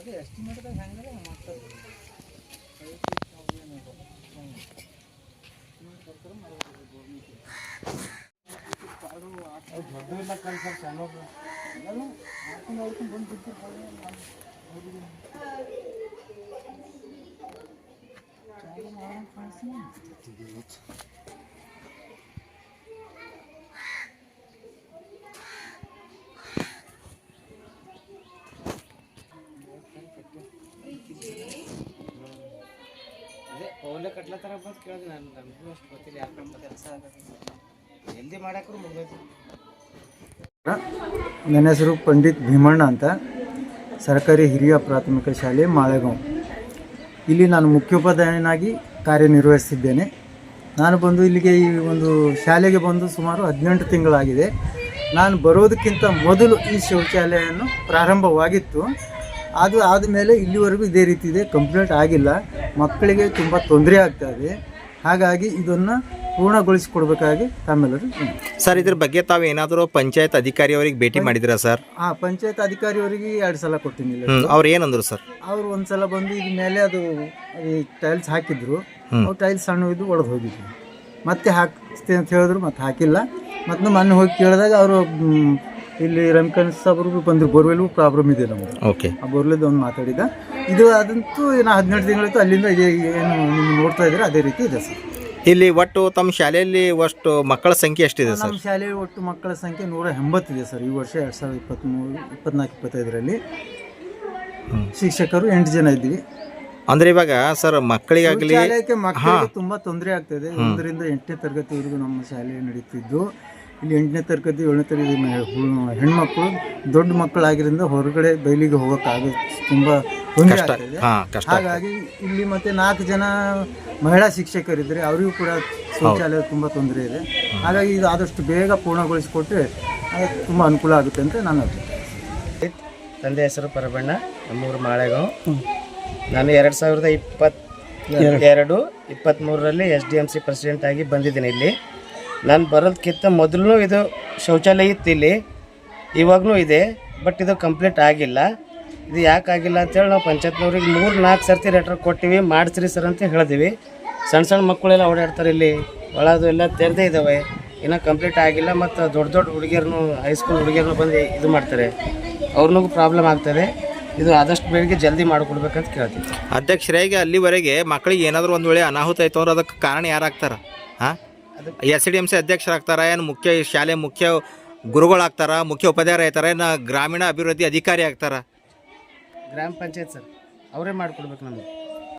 ಅದೇ ಎಸ್ಟಿಮೇಟ್ದಾಗ ಪೌಲೆ ಕಟ್ಲತ್ತಾರ ಬಂದು ಕೇಳಿದೆ ನಾನು ನನಗೂ ಅಷ್ಟು ಗೊತ್ತಿಲ್ಲ ಕೆಲಸ ಜಲ್ದಿ ಮಾಡಾಕ್ರು ಮುಗ್ದೈತಿ ನನ್ನ ಹೆಸರು ಪಂಡಿತ್ ಭೀಮಣ್ಣ ಅಂತ. ಸರ್ಕಾರಿ ಹಿರಿಯ ಪ್ರಾಥಮಿಕ ಶಾಲೆ ಮಾಳೆಗಾಂವ್. ಇಲ್ಲಿ ನಾನು ಮುಖ್ಯೋಪಾಧ್ಯಾಯನಾಗಿ ಕಾರ್ಯನಿರ್ವಹಿಸಿದ್ದೇನೆ ನಾನು ಬಂದು ಇಲ್ಲಿಗೆ ಈ ಒಂದು ಶಾಲೆಗೆ ಬಂದು ಸುಮಾರು ಹದಿನೆಂಟು ತಿಂಗಳಾಗಿದೆ. ನಾನು ಬರೋದಕ್ಕಿಂತ ಮೊದಲು ಈ ಶೌಚಾಲಯವನ್ನು ಪ್ರಾರಂಭವಾಗಿತ್ತು. ಅದು ಆದಮೇಲೆ ಇಲ್ಲಿವರೆಗೂ ಇದೇ ರೀತಿ ಇದೆ. ಕಂಪ್ಲೀಟ್ ಆಗಿಲ್ಲ. ಮಕ್ಕಳಿಗೆ ತುಂಬ ತೊಂದರೆ ಆಗ್ತಾ ಇದೆ. ಹಾಗಾಗಿ ಇದನ್ನು ಪೂರ್ಣಗೊಳಿಸಿಕೊಡ್ಬೇಕಾಗಿ ತಮ್ಮೆಲ್ಲರೂ. ಸರ್ ಇದ್ರ ಬಗ್ಗೆ ತಾವು ಏನಾದರೂ ಪಂಚಾಯತ್ ಅಧಿಕಾರಿಯವರಿಗೆ ಭೇಟಿ ಮಾಡಿದಿರಾ ಸರ್? ಆ ಪಂಚಾಯತ್ ಅಧಿಕಾರಿಯವರಿಗೆ ಎರಡು ಸಲ ಹ್ಮ್ ಅವ್ರು ಏನಂದ್ರು ಸರ್? ಅವ್ರು ಒಂದ್ಸಲ ಬಂದು ಇದ್ರ ಮೇಲೆ ಅದು ಟೈಲ್ಸ್ ಹಾಕಿದ್ರು. ಅವ್ರು ಟೈಲ್ಸ್ ಸಣ್ಣ ಇದ್ದು ಒಡೆದು ಹೋಗಿದ್ರು. ಮತ್ತೆ ಹಾಕ್ತೀ ಅಂತ ಹೇಳಿದ್ರು ಮತ್ತೆ ಹಾಕಿಲ್ಲ. ಮತ್ತು ಮೊನ್ನೆ ಹೋಗಿ ಕೇಳಿದಾಗ ಅವರು ಇಲ್ಲಿ ರಮ್ಕನ್ ಸಾಬ್ರಿಗೂ ಬಂದ್ರು ಬೋರ್ವೆಲ್ಗೂ ಪ್ರಾಬ್ಲಮ್ ಇದೆ ನಮ್ಗೆ ಓಕೆ. ಆ ಬೋರ್ವೆಲ್ದು ಒಂದು ಮಾತಾಡಿದ ಇದು ಅದಂತೂ ಏನೋ ಹದಿನೆಂಟು ತಿಂಗಳಿತ್ತು ಅಲ್ಲಿಂದ ಇದೇ ಏನು ನೀವು ನೋಡ್ತಾ ಇದ್ರೆ ಅದೇ ರೀತಿ ಇದೆ ಸರ್. ಇಲ್ಲಿ ಒಟ್ಟು ತಮ್ಮ ಶಾಲೆಯಲ್ಲಿ ಅಷ್ಟು ಮಕ್ಕಳ ಸಂಖ್ಯೆ ಎಷ್ಟಿದೆ ಸರ್? ನಮ್ಮ ಶಾಲೆಯ ಒಟ್ಟು ಮಕ್ಕಳ ಸಂಖ್ಯೆ ನೂರ ಎಂಬತ್ತಿದೆ ಸರ್ ಈ ವರ್ಷ ಎರಡು ಸಾವಿರದ ಇಪ್ಪತ್ತ್ಮೂರು ಇಪ್ಪತ್ನಾಲ್ಕು ಇಪ್ಪತ್ತೈದರಲ್ಲಿ. ಶಿಕ್ಷಕರು ಎಂಟು ಜನ ಇದ್ವಿ ಅಂದ್ರೆ ಇವಾಗ ಸರ್ ಮಕ್ಕಳಿಗಾಗಲಿ ಶಾಲೆಗೆ ಮಕ್ಕಳಿಗೆ ತುಂಬಾ ತೊಂದರೆ ಆಗ್ತದೆ ಒಂದರಿಂದ ಎಂಟನೇ ತರಗತಿವರೆಗೂ ನಮ್ಮ ಶಾಲೆ ನಡೀತಿದ್ದು. ಇಲ್ಲಿ ಎಂಟನೇ ತರಗತಿ ಏಳನೇ ತರಗತಿ ಹೆಣ್ಮಕ್ಳು ದೊಡ್ಡ ಮಕ್ಕಳಾಗಿರಿಂದ ಹೊರಗಡೆ ಬೈಲಿಗೆ ಹೋಗೋಕ್ಕಾಗ ತುಂಬ ತೊಂದರೆ ಕಷ್ಟ. ಆಗ್ತದೆ ಹಾಗಾಗಿ ಇಲ್ಲಿ ಮತ್ತೆ ನಾಲ್ಕು ಜನ ಮಹಿಳಾ ಶಿಕ್ಷಕರಿದ್ದರೆ. ಅವರಿಗೂ ಕೂಡ ಶೌಚಾಲಯ ತುಂಬ ತೊಂದರೆ ಇದೆ. ಹಾಗಾಗಿ ಇದು ಆದಷ್ಟು ಬೇಗ ಪೂರ್ಣಗೊಳಿಸಿಕೊಟ್ರೆ ಅದು ತುಂಬ ಅನುಕೂಲ ಆಗುತ್ತೆ ಅಂತ ನಾನು ತಂದೆ ಹೆಸರು ಪರಬಣ್ಣ ನಮ್ಮೂರು ಮಾಳೆಗಾಂವ್. ನಾನು ಎರಡು ಸಾವಿರದ ಇಪ್ಪತ್ ಎರಡು. ಇಪ್ಪತ್ತ್ಮೂರರಲ್ಲಿ S D M C president ಆಗಿ ಬಂದಿದ್ದೀನಿ ಇಲ್ಲಿ. ನಾನು ಬರೋದಕ್ಕಿಂತ ಮೊದಲು ಇದು ಶೌಚಾಲಯ ಇತ್ತು ಇಲ್ಲಿ ಇವಾಗಲೂ ಇದೆ ಬಟ್ ಇದು ಕಂಪ್ಲೀಟ್ ಆಗಿಲ್ಲ. ಇದು ಯಾಕೆ ಆಗಿಲ್ಲ ಅಂತೇಳಿ ನಾವು ಪಂಚಾಯತ್ನವ್ರಿಗೆ ಮೂರು ನಾಲ್ಕು ಸರ್ತಿ ಲೆಟ್ರ್ ಕೊಟ್ಟಿವಿ, ಮಾಡಿಸ್ರಿ ಸರ್ ಅಂತ ಹೇಳಿದ್ವಿ. ಸಣ್ಣ ಸಣ್ಣ ಮಕ್ಕಳೆಲ್ಲ ಓಡಾಡ್ತಾರೆ ಇಲ್ಲಿ. ಒಳದು ಎಲ್ಲ ತೆರೆದೇ ಇದ್ದಾವೆ ಇನ್ನೂ ಕಂಪ್ಲೀಟ್ ಆಗಿಲ್ಲ ಮತ್ತು ದೊಡ್ಡ ದೊಡ್ಡ ಹುಡುಗಿಯರನ್ನು ಹೈಸ್ಕೂಲ್ ಹುಡುಗಿಯರನ್ನು ಬಂದು ಇದು ಮಾಡ್ತಾರೆ. ಅವ್ರಿಗೂ ಪ್ರಾಬ್ಲಮ್ ಆಗ್ತದೆ. ಇದು ಆದಷ್ಟು ಬೇಗ ಜಲ್ದಿ ಮಾಡಿಕೊಡ್ಬೇಕಂತ ಕೇಳ್ತೀವಿ. ಅಧ್ಯಕ್ಷರಾಗಿ ಅಲ್ಲಿವರೆಗೆ ಮಕ್ಕಳಿಗೆ ಏನಾದರೂ ಒಂದು ವೇಳೆ ಅನಾಹುತ ಆಯ್ತು ಅಂದ್ರೆ ಅದಕ್ಕೆ ಕಾರಣ ಯಾರಾಗ್ತಾರೆ? ಹಾಂ? ಎಸ್ ಡಿ ಎಂ ಸಿ ಅಧ್ಯಕ್ಷರಾಗ್ತಾರೆ, ಏನು ಮುಖ್ಯ ಶಾಲೆ ಮುಖ್ಯ ಗುರುಗಳಾಗ್ತಾರ, ಮುಖ್ಯ ಉಪಾಧ್ಯಾಯರು ಆಯ್ತಾರೆ, ಏನು ಗ್ರಾಮೀಣ ಅಭಿವೃದ್ಧಿ ಅಧಿಕಾರಿ ಆಗ್ತಾರ? ಗ್ರಾಮ ಪಂಚಾಯತ್ ಸರ್, ಅವರೇ ಮಾಡಿಕೊಡ್ಬೇಕು ನಮಗೆ.